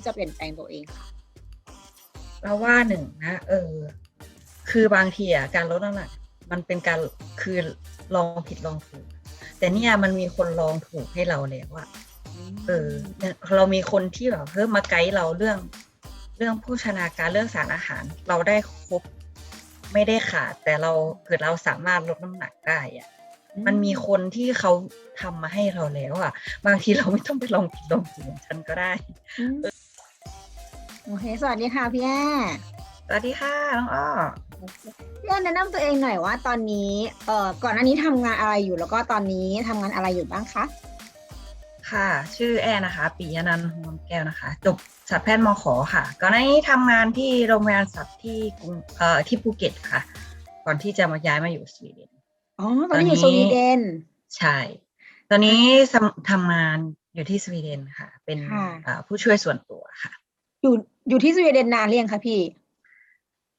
ที่จะเปลี่ยนแปลงตัวเองคะเราว่าหนึ่งนะ เออ คือบางทีอะการลดน้ำหนักมันเป็นการคือลองผิดลองถูก แต่เนี่ยมันมีคนลองถูกให้เราแล้วอะเออเนี่ยเรามีคนที่แบบเพิ่มมาไกด์เราเรื่อง เรื่องโภชนาการเรื่องสารอาหาร เราได้ครบไม่ได้ขาด แต่เราเกิดเราสามารถลดน้ำหนักได้อะมันมีคนที่เขาทำมาให้เราแล้วอะบางทีเราไม่ต้องไปลองผิดลองถูกเหมือนฉันก็ได้อืม โอเค สวัสดีค่ะพี่แอสวัสดีค่ะน้องอ้อพี่แอแนะนำตัวเองหน่อยว่า ตอนนี้เอ่อก่อนหน้านี้ทำงานอะไรอยู่แล้วก็ตอนนี้ทำงานอะไรอยู่บ้างคะค่ะ ชื่อแอนนะคะปียนันท์หอมแก้วนะคะ จบสัตวแพทย์มขค่ะ ก่อนหน้านี้ทำงานที่โรงพยาบาลสัตว์ที่กรุงเอ่อที่ภูเก็ตค่ะ ก่อนที่จะมาย้ายมาอยู่สวีเดนอ๋อตอนนี้อยู่สตอนนี้วีเดนใช่ ตอนนี้ทำทำงานอยู่ที่สวีเดนค่ะ เป็นค่ะเอ่อผู้ช่วยส่วนตัวค่ะ อยู่ อยู่ที่สวีเดนนานหรือยังคะพี่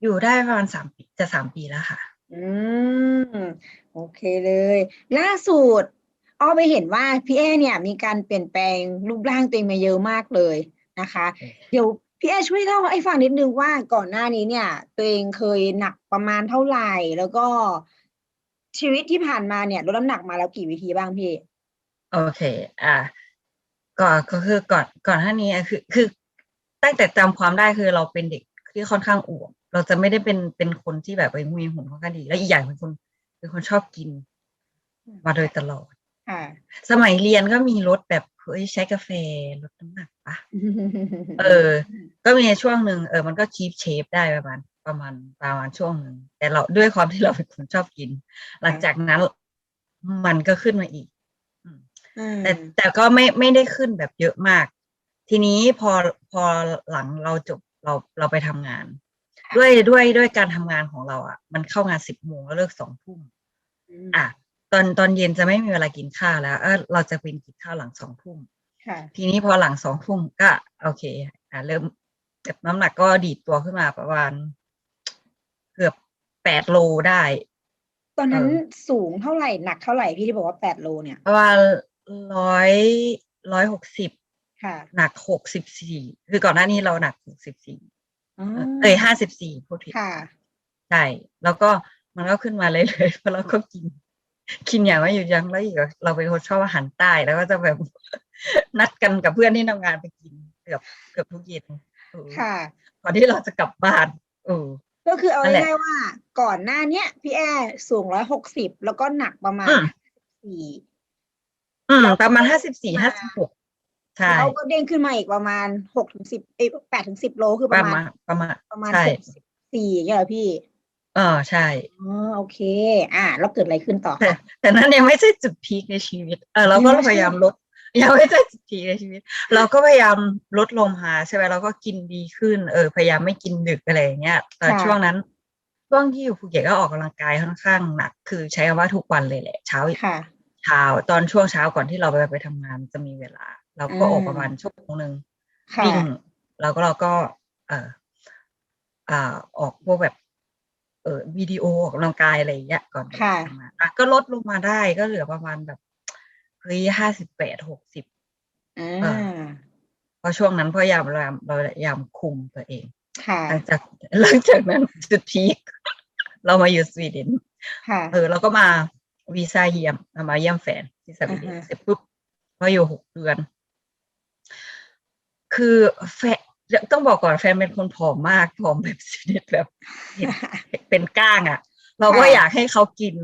อยู่ได้ประมาณสามปีจะสามปีแล้วค่ะ อืม โอเคเลย ล่าสุดอ้อไปเห็นว่าพี่แอเนี่ย มีการเปลี่ยนแปลงรูปร่างตัวเองมาเยอะมากเลยนะคะ เดี๋ยวพี่แอช่วยเล่าให้ฟังนิดนึงว่าก่อนหน้านี้เนี่ย ตัวเองเคยหนักประมาณเท่าไหร่ แล้วก็ชีวิตที่ผ่านมาเนี่ยลดน้ำหนักมาแล้วกี่วิธีบ้างพี่ โอเค อ่าก่อนก็คือก่อนก่อนหน้านี้อะคือคือ ตั้งแต่จำความได้คือเราเป็นเด็กที่ค่อนข้างอ้วนเราจะไม่ได้เป็นเป็นคนที่แบบไปมีหุ่นค่อนข้างดี แล้วอีกอย่างเป็นคนเป็นคนชอบกิน มาโดยตลอดค่ะสมัยเรียนก็มีรถแบบเฮ้ยใช้กาแฟลดน้ำหนักปะเออ ก็มีช่วงหนึ่งเออมันก็คีปเชฟได้ประมาณประมาณประมาณช่วงหนึ่งแต่เราด้วยความที่เราเป็นคนชอบกิน หลังจากนั้นมันก็ขึ้นมาอีกอืมแต่แต่ก็ไม่ไม่ได้ขึ้นแบบเยอะมาก ทีนี้พอพอหลังเราจบเราเราไปทำงาน ด้วยด้วยด้วยการทำงานของเราอะ มันเข้างานสิบโมงแล้วเลิกสองทุ่มมอะตอนตอนเย็นจะไม่มีเวลากินข้าวแล้วเออเราจะเป็นกินข้าวหลังสองทุ่มค่ะทีนี้พอหลังสองทุ่มก็ โอเค อะเริ่มแบบน้ำหนักก็ดีดตัวขึ้นมาประมาณเกือบแปดโลได้ ตอนนั้นเออสูงเท่าไหร่หนักเท่าไหร่พี่ที่บอกว่าแปดโลเนี่ยประมาณร้อยร้อยหกสิบ ค่ะ หนักหกสิบสี่คือก่อนหน้านี้เราหนักหกสิบสี่อ๋อเอ้ยห้าสิบสี่พูดผิดค่ะใช่แล้วก็มันก็ขึ้นมาเลยเลยๆเพราะเราก็กิน กินอย่างไม่หยุดยั้งแล้วอีกอะเราเป็นคนชอบอาหารใต้แล้วก็จะแบบนัดกันกับเพื่อนที่ทำงานไปกินเกือบเกือบทุกเย็นเออค่ะก่อนที่เราจะกลับบ้านเออก็คือเอานั่นแหละง่ายๆว่า ก่อนหน้าเนี้ย พี่แอร์สูงร้อยหกสิบแล้วก็หนักประมาณอืมสี่อืมประมาณห้าสิบสี่ห้าสิบหกใช่ แล้วก็เด้งขึ้นมาอีกประมาณหกถึงสิบเอ้แปดถึงสิบโลคือปประระมามาณณประมาณประมาณใช่หกสิบสี่อย่างเงี้ยเหรอพี่เออใช่อ๋อโอเค อ่าแล้วเกิดอะไรขึ้นต่อแต่คะแต่นั้นยังไม่ใช่จุดพีคในชีวิต เออเราก็ยังไม่ใช่พยายามลดยังไม่ใช่จุดพีคในชีวิต เราก็พยายามลดลงมาใช่ไหมเราก็กินดีขึ้นเออพยายามไม่กินดึกอะไรอย่างเงี้ยแต่ช่วงนั้นช่วงที่อยู่ภูเก็ตก็ออกกำลังกายค่อนข้างหนัก คือใช้คำว่าทุกวันเลยแหละ เช้าค่ะเช้าตอนช่วงเช้าก่อนที่เราไปไปทำงานจะมีเวลา เราก็ออกอืมประมาณชั่วโมงหนึ่งค่ะวิ่งแล้วก็เราก็เอ่ออ่าออกพวกแบบเออวิดีโอออกกำลังกายอะไรอย่างเงี้ยก่อนไปค่ะทำงานอะก็ลดลงมาได้ก็เหลือประมาณแบบเฮ้ยห้าสิบแปดหกสิบอ่อ่าาเพราะช่วงนั้นพยายามเราเราพยายามคุมตัวเองค่ะหลังจากหลังจากนั้นจุดพีคเรามาอยู่สวีเดนค่ะเออเราก็มาวีซ่าเยี่ยมมาเยี่ยมแฟนที่สวีเดนอ่าฮะเสร็จปุ๊บมาอยู่หกเดือน คือแฟนต้องบอกก่อนแฟนเป็นคนผอมมากผอมแบบสนิทแบบเห็นเป็นก้างอะ เราก็ค่ะอยากให้เขากิน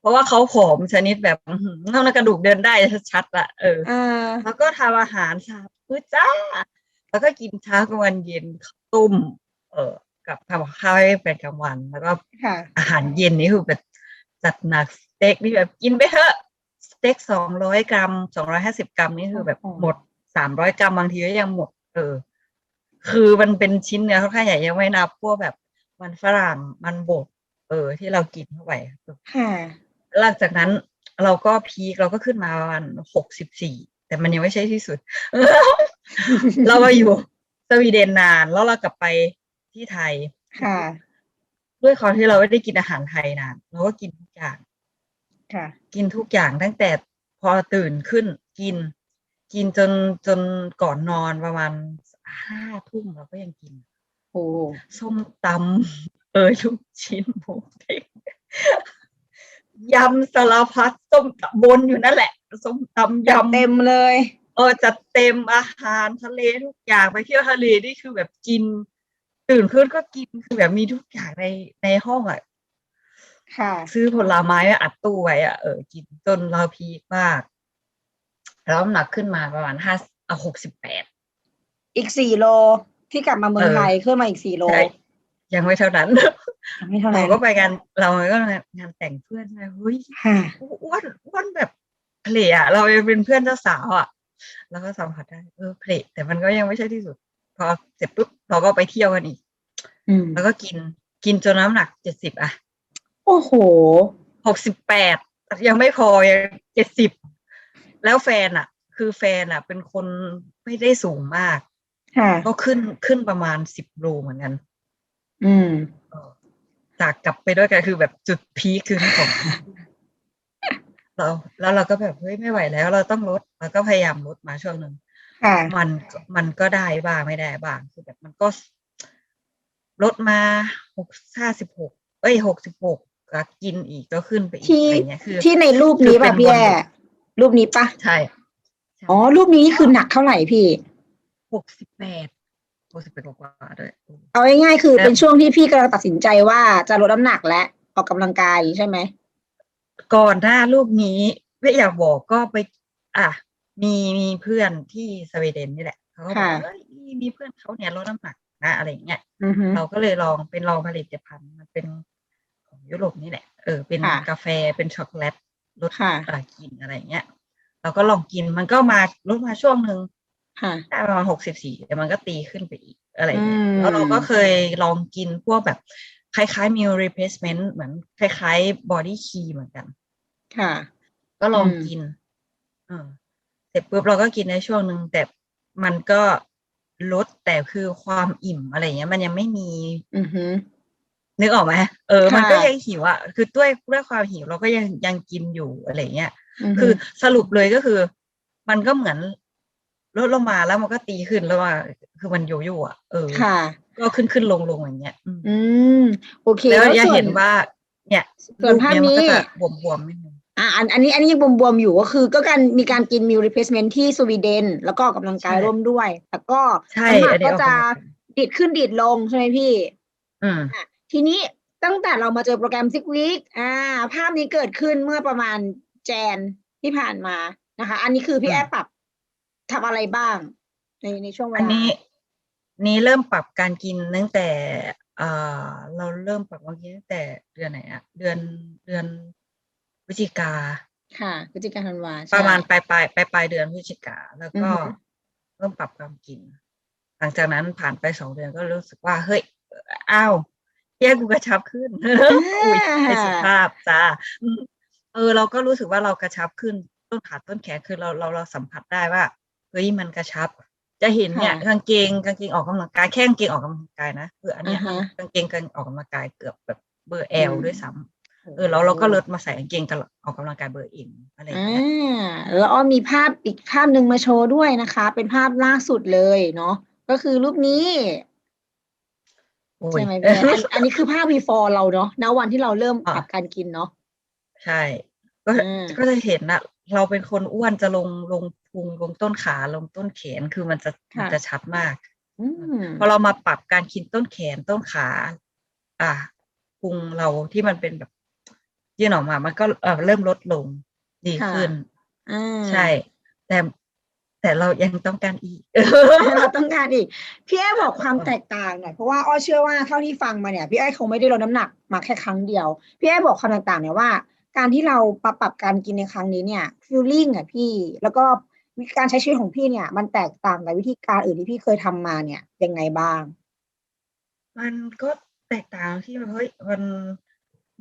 เพราะว่าเขาผอมชนิดแบบอื้อหือเท่านั้นกระดูกเดินได้ชัดๆละเอออ่าแล้วก็ทำอาหารสาพื้จ้า แล้วก็กินเช้ากลางวันเย็นข้าวต้ม เออกับทำกับข้าวให้เป็นกลางวัน แล้วก็ค่ะอาหารเย็นนี่คือแบบจัดหนักสเต็กนี่แบบกินไปเถอะสเต็กสองร้อยกรัมสองร้อยห้าสิบกรัมนี่คือแบบโอ้โหหมด สามร้อยกรัมบางทีก็ยังหมด เออ คือมันเป็นชิ้นเนื้อค่อนข้างใหญ่ยังไม่นับพวกแบบมันฝรั่งมันบดเออ ที่เรากินเข้าไปค่ะ หลังจากนั้นเราก็พีคเราก็ขึ้นมาประมาณหกสิบสี่แต่มันยังไม่ใช่ที่สุด เรามาอยู่สวีเดนนานแล้วเรากลับไปที่ไทยค่ะ ด้วยความที่เราไม่ได้กินอาหารไทยนานเราก็กินทุกอย่าง ค่ะ กินทุกอย่างตั้งแต่พอตื่นขึ้นกิน กินจนจนก่อนนอนประมาณห้าทุ่มเราก็ยังกิน โอ้ส้มตำเอยลูกชิ้นหมูเด้งยำสารพัดส้มตำบนอยู่นั่นแหละ ส้มตำจัดยำเต็มเลย เออจัดเต็มอาหารทะเลทุกอย่างไปเที่ยวทะเลนี่คือแบบกิน ตื่นขึ้นก็กินคือแบบมีทุกอย่างในในห้องอะค่ะ ซื้อผลไม้มาอัดตู้ไว้อะเออกินจนเราพีคมาก แล้วน้ำหนักขึ้นมาประมาณห้าเอาหกสิบแปดอีกสี่โลที่กลับมาเมืองเออไทยขึ้นมาอีกสี่โลใช่ยังไม่เท่านั้นยังไม่เท่าเรานั้นก็ไปงานเราก็งานแต่งเพื่อนใช่ไหมเฮ้ยค่ะอ้วนอ้วนแบบเพลอะเรายังเป็นเพื่อนเจ้าสาวอะแล้วก็สัมผัสได้เออเพลแต่มันก็ยังไม่ใช่ที่สุด พอเสร็จปุ๊บเราก็ไปเที่ยวกันอีกอืมแล้วก็กินกินจนน้ำหนักเจ็ดสิบอะโอ้โหหกสิบแปดยังไม่พอยังเจ็ดสิบ แล้วแฟนอะคือแฟนอะเป็นคนไม่ได้สูงมากค่ะก็ขึ้นขึ้นประมาณสิบโลเหมือนกัน อืมจากกลับไปด้วยกันคือแบบจุดพีคคือของเราแล้วเราก็แบบเฮ้ยไม่ไหวแล้ว เราต้องลดเราก็พยายามลดมาช่วงหนึ่งค่ะมันก็มันก็ได้บ้างไม่ได้บ้างคือแบบมันก็ลดมาหกห้าสิบหกเอ้ยหกสิบหกก็กินอีกก็ขึ้นไปอีกที่อะไรเงี้ยคือ ที่ในรูปนี้คือเป็ป่ะนพี่วนแอ รูปนี้ปะใช่อ๋อ รูปนี้คือหนักเท่าไหร่พี่หกสิบแปดหกสิบแปดกว่าๆด้วยเอาง่ายๆคือแล้วเป็นช่วงที่พี่กำลังตัดสินใจว่าจะลดน้ำหนักและออกกำลังกายใช่ไหมก่อนหน้ารูปนี้ไม่อยากบอกก็ไป อะมีมีเพื่อนที่สวีเดนนี่แหละเขาก็บอกค่ะเอ้ยมีเพื่อนเขาเนี่ยลดน้ำหนักนะอะไรอย่างเงี้ยอือฮึเราก็เลยลองเป็นลองผลิตภัณฑ์มันเป็นของยุโรปนี่แหละเออเป็นค่ะกาแฟเป็นช็อกโกแลตรสค่ะอ่ากินอะไรอย่างเงี้ย เราก็ลองกินมันก็มาลดมาช่วงหนึ่งค่ะได้ประมาณหกสิบสี่แต่มันก็ตีขึ้นไปอีกอะไรอย่างเงี้ยอืมแล้วเราก็เคยลองกินพวกแบบคล้ายๆ meal replacement เหมือนคล้ายๆ body key เหมือนกัน ค่ะ ก็ลองอืมกินเออเสร็จปุ๊บเราก็กินในช่วงหนึ่งแต่มันก็ลดแต่คือความอิ่มอะไรเงี้ย มันยังไม่มี อือฮึ นึกออกไหมเออค่ะมันก็ยังหิวอะคือด้วยด้วยความหิวเราก็ยังยังกินอยู่อะไรเงี้ยอือฮึคือสรุปเลยก็คือ มันก็เหมือนลดลงมาแล้วมันก็ตีขึ้นแล้วว่าคือมันโยโย่อะเออค่ะ ก็ขึ้นขึ้นลงลงอย่างเงี้ย อืมอืมโอเคแล้วอย่าส่วเห็นว่า เนี่ยส่วนภาพรูปเยมันก็นี้จะบวมๆนิดนึงอะอันอันนี้อันนี้ยังบวมๆอยู่ก็คือ ก็การมีการกินมิลรีเพลสเมนที่สวีเดน แล้วก็ออกกำลังกายใช่ร่วมด้วย แต่ก็ใช่น้ำหนัอักนนี้ก็ออกจะกำลังกายดิดขึ้นดิดลงใช่ไหมพี่ อืม ทีนี้ตั้งแต่เรามาเจอโปรแกรมซิกวีคอ่า ภาพนี้เกิดขึ้นเมื่อประมาณแจนที่ผ่านมานะคะ อันนี้คือพี่อืมแอปปรับทำอะไรบ้าง ในในช่วงเวอันลานี้ นี้เริ่มปรับการกินตั้งแต่เอ่อเราเริ่มปรับการกินตั้งแต่เดือนไหนอะเดือนเดือนพฤศจิกาค่ะพฤศจิกาธันวาใช่ประมาณปลายปลายปลายปลายเดือนพฤศจิกาแล้วก็อือฮึเริ่มปรับการกิน หลังจากนั้นผ่านไปสองเดือนก็รู้สึกว่าเฮ้ยอ้าว แย่กูกระชับขึ้นอุ้ยไม่สุภาพจ้าอืมเออ เราก็รู้สึกว่าเรากระชับขึ้นต้นขาต้นแขนคือเราเราเราสัมผัสได้ว่าเฮ้ยมันกระชับ จะเห็นเนี่ยค่ะกางเกงกางเกงออกกำลังกายแค่กางเกงออกกำลังกายนะคืออันเนี้ยอ่าฮะกางเกงกันออกกำลังกายเกือบแบบเบอร์แอลอืมด้วยซ้ำเออแล้วเราก็เลิศมาใส่กางเกงกันออกกำลังกายเบอร์เอ็มอะไรอย่างอ่าเงี้ยแล้วอ้อมีภาพอีกภาพหนึ่งมาโชว์ด้วยนะคะ เป็นภาพล่าสุดเลยเนาะก็คือรูปนี้โอ้ย ใช่ไหมพี่แอนอันอันนี้คือภาพ before เราเนาะณวันที่เราเริ่มอะปรับการกินเนาะใช่ ก็อืมก็จะเห็นนะเราเป็นคนอ้วนจะลงลงพุงลงต้นขาลงต้นแขนคือมันจะมันจะชัดมากอืมพอเรามาปรับการกินต้นแขนต้นขา อะพุงเราที่มันเป็นแบบยื่นออกมา มันก็เอ่อเริ่มลดลงดีขึ้นอ่าใช่ แต่ แต่เรายังต้องการอีก เราต้องการอีก พี่แอ้บอกความแตกต่างหน่อยเพราะว่าอ้อเชื่อว่าเท่าที่ฟังมาเนี่ย พี่แอ้คงไม่ได้ลดน้ำหนักมาแค่ครั้งเดียว พี่แอ้บอกความแตกต่างเนี่ยว่า การที่เราปรับปรับการกินในครั้งนี้เนี่ยฟีลลิ่งอะพี่ แล้วก็การใช้ชีวิตของพี่เนี่ย มันแตกต่างกับวิธีการอื่นที่พี่เคยทำมาเนี่ยยังไงบ้าง มันก็แตกต่างที่เฮ้ยมัน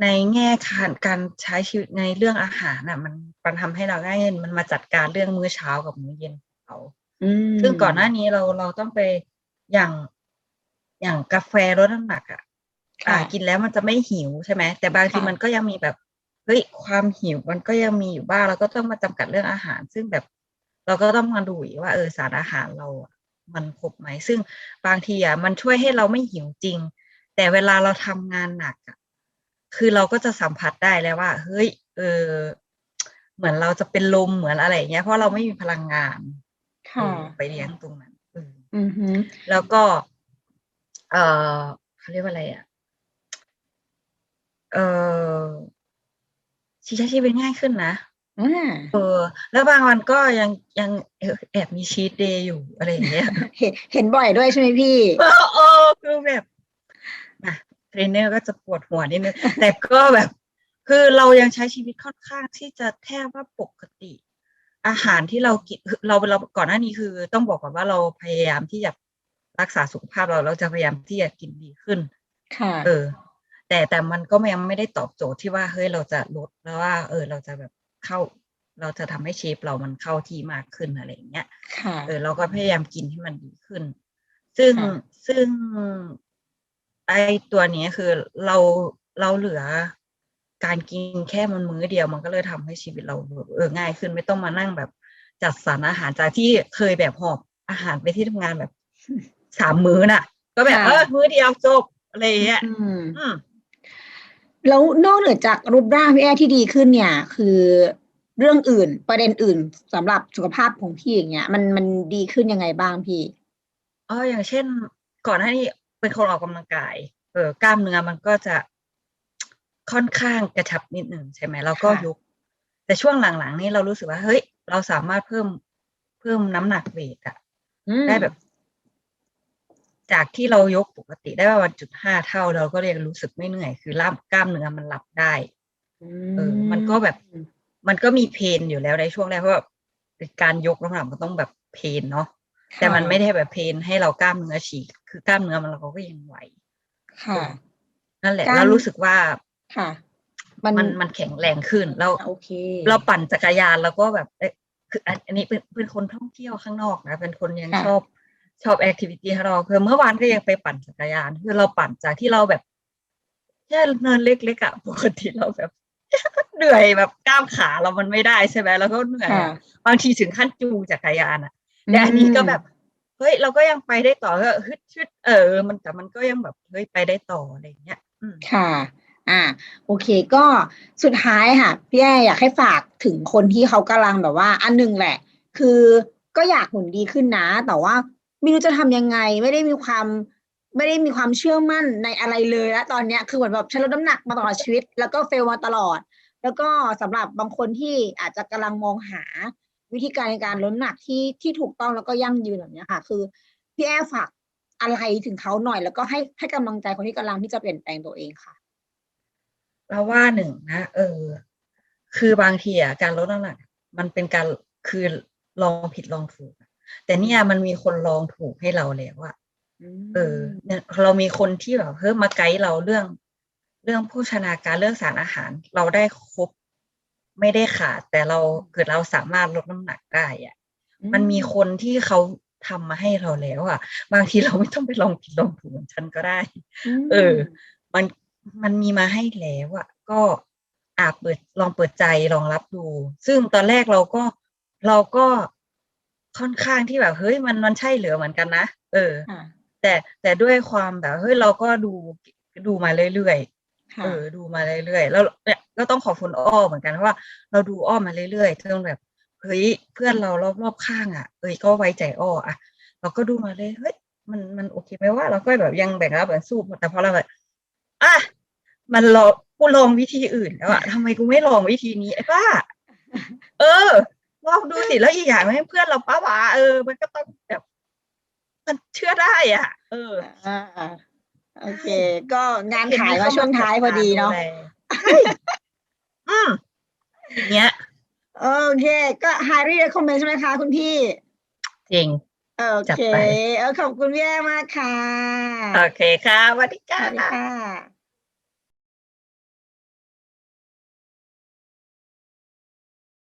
ในแง่การการใช้ชีวิตในเรื่องอาหารน่ะ มันมันทำให้เราง่ายขึ้นมันมาจัดการเรื่องมื้อเช้ากับมื้อเย็นของ เราอืมซึ่งก่อนหน้านี้เราเราต้องไปอย่างอย่างกาแฟลดน้ำหนักอะอ่าค่ะกินแล้วมันจะไม่หิวใช่ไหมแต่บางทีค่ะมันก็ยังมีแบบเฮ้ยความหิวมันก็ยังมีอยู่บ้างเราก็ต้องมาจำกัดเรื่องอาหาร ซึ่งแบบเราก็ต้องมาดูอีกว่าเออสารอาหารเราอะมันครบไหมซึ่งบางทีอะมันช่วยให้เราไม่หิวจริง แต่เวลาเราทำงานหนักอะคือเราก็จะสัมผัสได้แล้วว่า เฮ้ย เออ เหมือนเราจะเป็นลมเหมือนอะไรอย่างเงี้ยเพราะเราไม่มีพลังงานเอ ค่ะอไปเลี้ยงตรงนั้นเอออือฮึแล้วก็ เออเขาเรียกว่าอะไรอะ เออชีวิตชีวิตง่ายขึ้นนะอ่าเออ แล้วบางวันก็ยังยังเออแอบมีชีตเดย์อยู่อะไรอย่างเงี้ย เห็นเห็นบ่อยด้วยใช่ไหมพี่เออเออคือแบบนะเทรนเนอร์ก็จะปวดหัวนิดนึงแต่ก็แบบ คือเรายังใช้ชีวิตค่อนข้างที่จะแทบว่าปกติ อาหารที่เรากินเราเราก่อนหน้านี้คือต้องบอกก่อนว่าเราพยายามที่จะรักษาสุขภาพเราเราจะพยายามที่จะกินดีขึ้น ค่ะ เออ แต่แต่มันก็ยังไม่ได้ตอบโจทย์ที่ว่าเฮ้ยเราจะลดแล้วว่า เออ เราจะแบบเข้า เราจะทำให้เชฟเรามันเข้าที่มากขึ้นอะไรอย่างเงี้ย ค่ะ เออเราก็พยายามกินให้มันดีขึ้น ซึ่งค่ะซึ่งไอตัวนี้คือเราเราเหลือ การกินแค่มันมื้อเดียว มันก็เลยทำให้ชีวิตเราแบบเออง่ายขึ้นไม่ต้องมานั่งแบบ จัดสรรอาหารจากที่เคยแบบหอบอาหารไปที่ทำงานแบบสามมื้อน่ะ ก็แบบค่ะเออมื้อเดียวจบอะไรอย่างเงี้ยอืมอืมแล้วนอกเหนือจากรูปร่างพี่แอร์ที่ดีขึ้นเนี่ย คือเรื่องอื่นประเด็นอื่นสำหรับสุขภาพของพี่อย่างเงี้ย มันมันดีขึ้นยังไงบ้างพี่เอออย่างเช่น ก่อนหน้านี้เป็นคนออกกำลังกาย เออกล้ามเนื้อมันก็จะ ค่อนข้างกระชับนิดหนึ่งใช่ไหมแล้วก็ค่ะยก แต่ช่วงหลังๆนี่เรารู้สึกว่าเฮ้ย เราสามารถเพิ่มเพิ่มน้ำหนักเวทอะอืมได้แบบ จากที่เรายกปกติได้ประมาณจุดห้าเท่า เราก็เลยรู้สึกไม่เหนื่อย คือล่ามกล้ามเนื้อมันรับได้เออ มันก็แบบ มันก็มีเพนอยู่แล้วในช่วงแรกเพราะว่าการยกน้ำหนักมันต้องแบบเพนเนาะแต่มันไม่ได้แบบเพนให้เรากล้ามเนื้อฉีกคือกล้ามเนื้อมันเราก็ยังไหวค่ะนั่นแหละการแล้วรู้สึกว่า ค่ะ มันมันมันแข็งแรงขึ้นแล้วโอเค เราปั่นจักรยานแล้วก็แบบเอ๊ะคืออันอันนี้เป็นเป็นคนท่องเที่ยวข้างนอกนะ เป็นคนยังค่ะชอบชอบแอคทิวิตี้ข้างนอกคือเมื่อวานก็ยังไปปั่นจักรยาน คือเราปั่นจากที่เราแบบแค่เนินเล็กๆอะปกติเราแบบเหนื่อยแบบกล้ามขาเรามันไม่ได้ใช่ไหมแล้วก็เหนื่อยค่ะอะบางทีถึงขั้นจูงจักรยานอะแต่อันนี้ก็แบบเฮ้ยเราก็ยังไปได้ต่อก็ฮึดชึดเออ มันแต่มันก็ยังแบบเฮ้ยไปได้ต่ออะไรอย่างเงี้ยอืมค่ะ อ่าโอเคก็สุดท้ายค่ะพี่แอร์อยากให้ฝากถึงคนที่เขากำลังแบบว่า อันหนึ่งแหละ คือก็อยากหุ่นดีขึ้นนะ แต่ว่าไม่รู้จะทำยังไงไม่ได้มีความไม่ได้มีความเชื่อมั่นในอะไรเลยแล้วตอนเนี้ยคือเหมือนแบบฉันลดน้ำหนักมาตลอดชีวิต แล้วก็เฟลมาตลอด แล้วก็สำหรับบางคนที่อาจจะกำลังมองหาวิธีการในการลดน้ำหนักที่ที่ถูกต้องแล้วก็ยั่งยืนแบบนี้ค่ะ คือพี่แอร์ฝากอะไรถึงเขาหน่อย แล้วก็ให้ให้กำลังใจคนที่กำลังที่จะเปลี่ยนแปลงตัวเองค่ะ เราว่าหนึ่งนะ เออ คือบางทีอะการลดน้ำหนักมันเป็นการคือลองผิดลองถูกอะแต่เนี่ยมันมีคนลองถูกให้เราแล้วอะเออเนี่ยเรามีคนที่แบบเพิ่มมาไกด์เราเรื่อง เรื่องโภชนาการเรื่องสารอาหาร เราได้ครบไม่ได้ขาด แต่เราเกิดเราสามารถลดน้ำหนักได้อะมันมีคนที่เขาทำมาให้เราแล้วอะบางทีเราไม่ต้องไปลองผิดลองถูกเหมือนฉันก็ได้มเออ มัน มันมีมาให้แล้วอะก็อาเปิดลองเปิดใจลองรับดู ซึ่งตอนแรกเราก็เราก็ค่อนข้างที่แบบเฮ้ยมันมันใช่เหลือเหมือนกันนะเออค่ะแต่แต่ด้วยความแบบเฮ้ยเราก็ดูดูมาเรื่อยๆค่ะเออ ดูมาเรื่อยๆแล้วเนี่ยก็ต้องขอบคุณอ้อเหมือนกันเพราะว่า เราดูอ้อมาเรื่อยๆจนแบบเฮ้ยเพื่อนเรารอบๆข้างอะเอ้ยก็ไว้ใจอ้ออะเราก็ดูมาเลยเฮ้ยมันมันโอเคไหมว่าเราก็แบบยังแบ่งรับแบ่งสู้แต่พอเราแบบอะ มันลองกูลองวิธีอื่นแล้วอะทำไมกูไม่ลองวิธีนี้ไอ้ป้า เออลองดูสิแล้วอีกอย่างให้เพื่อนเราป้าว่าเออ มันก็ต้องแบบ มันเชื่อได้อะ เอออ่าโอเค ก็งานขายมาช่วงท้ายพอดีเนาะใช่อืมอย่างเงี้ยโอเค ก็ highly recommend ใช่ไหมคะคุณพี่ จริงโอจัดเคไปเออขอบคุณพี่แอร์มากค่ะ โอเคค่ะสวัสดีสค่ะวัสดีค่ะ